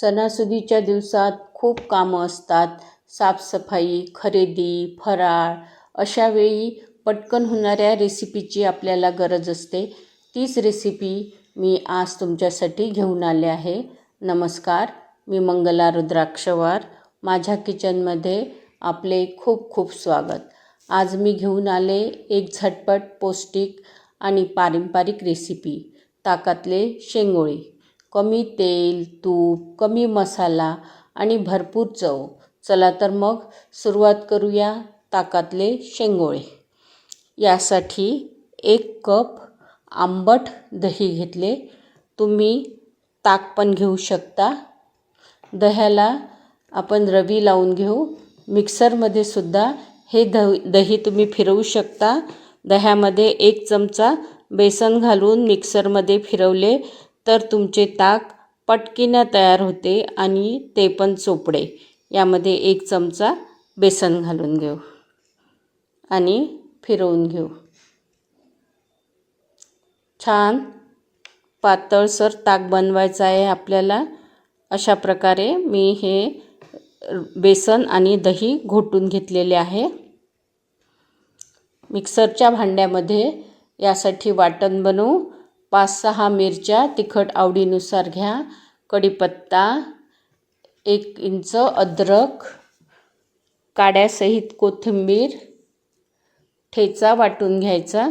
सणासुदीच्या दिवसात खूप कामं असतात. साफसफाई खरेदी फराळ अशा वेळी पटकन होणाऱ्या रेसिपीची आपल्याला गरज असते. तीच रेसिपी मी आज तुमच्यासाठी घेऊन आले आहे. नमस्कार मी मंगला रुद्राक्षवार. माझ्या किचनमध्ये आपले खूप खूप स्वागत. आज मी घेऊन आले एक झटपट पौष्टिक आणि पारंपरिक रेसिपी ताकातले शेंगोळी. कमी तेल तूप कमी मसाला आणि भरपूर चव. चला तर मग सुरुवात करूया ताकातले शेंगोळे. यासाठी एक कप आंबट दही घेतले. तुम्ही ताक पण घेऊ शकता. दह्याला आपण रवी लावून घेऊ. मिक्सरमध्ये सुद्धा हे द दही तुम्ही फिरवू शकता. दह्यामध्ये एक चमचा बेसन घालून मिक्सरमध्ये फिरवले. तर तुमचे ताक पटकीनं तयार होते आणि ते पण चोपडे यामध्ये एक चमचा बेसन घालून घेऊ आणि फिरवून घेऊ. छान पातळसर ताक बनवायचं आहे आपल्याला. अशा प्रकारे मी हे बेसन आणि दही घोटून घेतलेले आहे. मिक्सरच्या भांड्यामध्ये यासाठी वाटण बनवू. पाच सहा मिरच्या तिखट आवडीनुसार घ्या. कढीपत्ता एक इंच अद्रक काड्यासहित कोथिंबीर ठेचा वाटून घ्यायचा.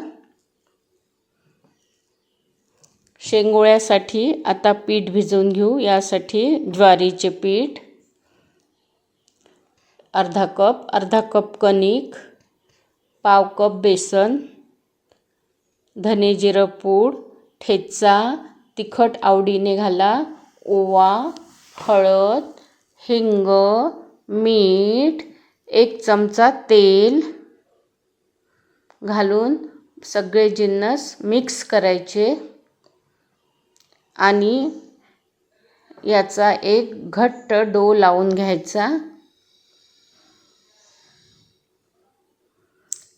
शेंगोळ्यासाठी आता पीठ भिजवून घेऊ. यासाठी ज्वारीचे पीठ अर्धा कप अर्धा कप कणिक पाव कप बेसन धने जिरं पूड ठेचा तिखट आवडीने घाला. ओवा हळद हिंग मीठ एक चमचा तेल घालून सगळे जिन्नस मिक्स करायचे. आणि याचा एक घट्ट डो लावून घ्यायचा.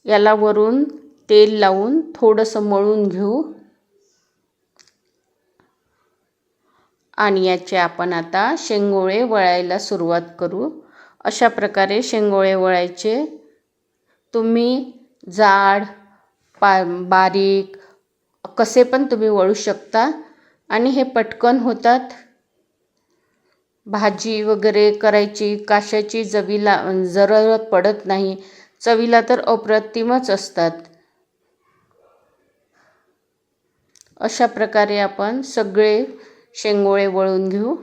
याला वरून तेल लावून थोडंसं मळून घेऊ. आणि याचे आपण आता शेंगोळे वळायला सुरुवात करू. अशा प्रकारे शेंगोळे वळायचे. तुम्ही जाड पा बारीक कसे पण तुम्ही वळू शकता. आणि हे पटकन होतात. भाजी वगैरे करायची काशाची जवीला जरूरत पडत नाही. चवीला तर अप्रतिमच असतात. अशा प्रकारे आपण सगळे शेंगोळे वळून घेऊ.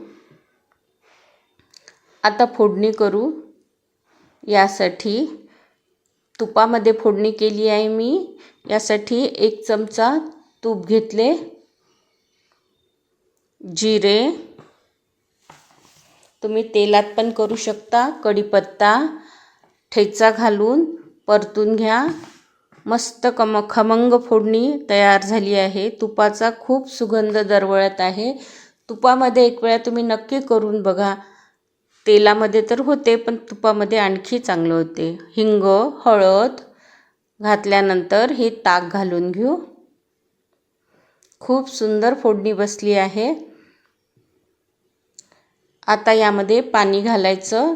आता फोडणी करू. यासाठी तुपामध्ये फोडणी केली आहे मी. यासाठी एक चमचा तूप घेतले. जिरे. तुम्ही तेलात पण करू शकता. कढीपत्ता. ठेचा घालून परतून घ्या. मस्त कम खमंग फोडणी तयार झाली आहे. तुपाचा खूप सुगंध दरवळत आहे. तुपामध्ये एक वेळा तुम्ही नक्की करून बघा. तेलामध्ये तर होते पण तुपामध्ये आणखी चांगलं होते. हिंग हळद घातल्यानंतर हे ताक घालून घेऊ. खूप सुंदर फोडणी बसली आहे. आता यामध्ये पाणी घालायचं.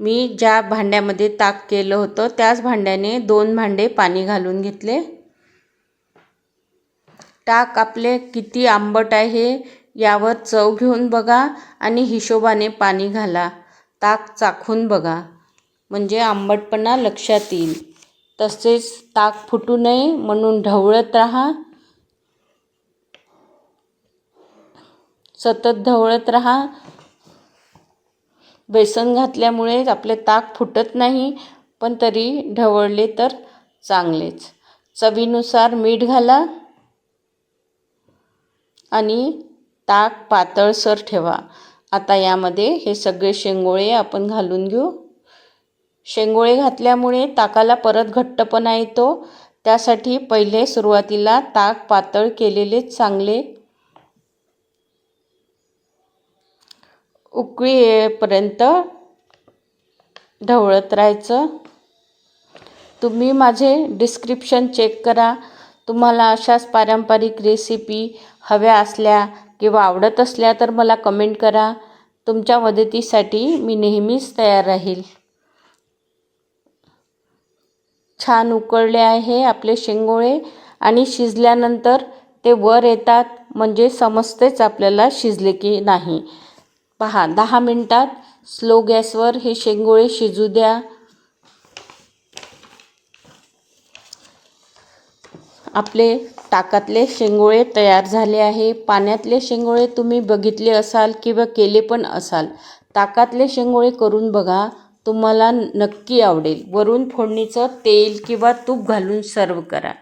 मी ज्या भांड्यामध्ये ताक केलं होतं त्याच भांड्याने दोन भांडे पाणी घालून घेतले. ताक आपले किती आंबट आहे यावर चव घेऊन बघा आणि हिशोबाने पाणी घाला. ताक चाखून बघा. म्हणजे आंबटपणा लक्षात येईल. तसेच ताक फुटू नये म्हणून ढवळत राहा. सतत ढवळत राहा. बेसन घातल्यामुळे आपले ताक फुटत नाही पण तरी ढवळले तर चांगलेच. चवीनुसार मीठ घाला आणि ताक पातळसर ठेवा. आता यामध्ये हे सगळे शेंगोळे आपण घालून घेऊ. शेंगोळे घातल्यामुळे ताकाला परत घट्टपणा येतो. त्यासाठी पहिले सुरुवातीला ताक पातळ केलेले चांगले उकळी येईपर्यंत ढवळत राहायचं. तुम्ही माझे डिस्क्रिप्शन चेक करा. तुम्हाला अशाच पारंपरिक रेसिपी हव्या असल्या किंवा आवडत असल्या तर मला कमेंट करा. तुमच्या मदतीसाठी मी नेहमीच तयार राहील. छान उकळले आहे आपले शेंगोळे आणि शिजल्यानंतर ते वर येतात. म्हणजे समजतेच आपल्याला शिजले की नाही. पहा दहा मिनटात स्लो गॅसवर हे शेंगोळे शिजू द्या. आपले ताकातले शेंगोळे तयार झाले आहे. पाण्यातले शेंगोळे तुम्ही बघितले असाल किंवा केले पण असाल ताकातले शेंगोळे करून बघा. तुम्हाला नक्की आवडेल. वरून फोडणीचं तेल किंवा तूप घालून सर्व करा.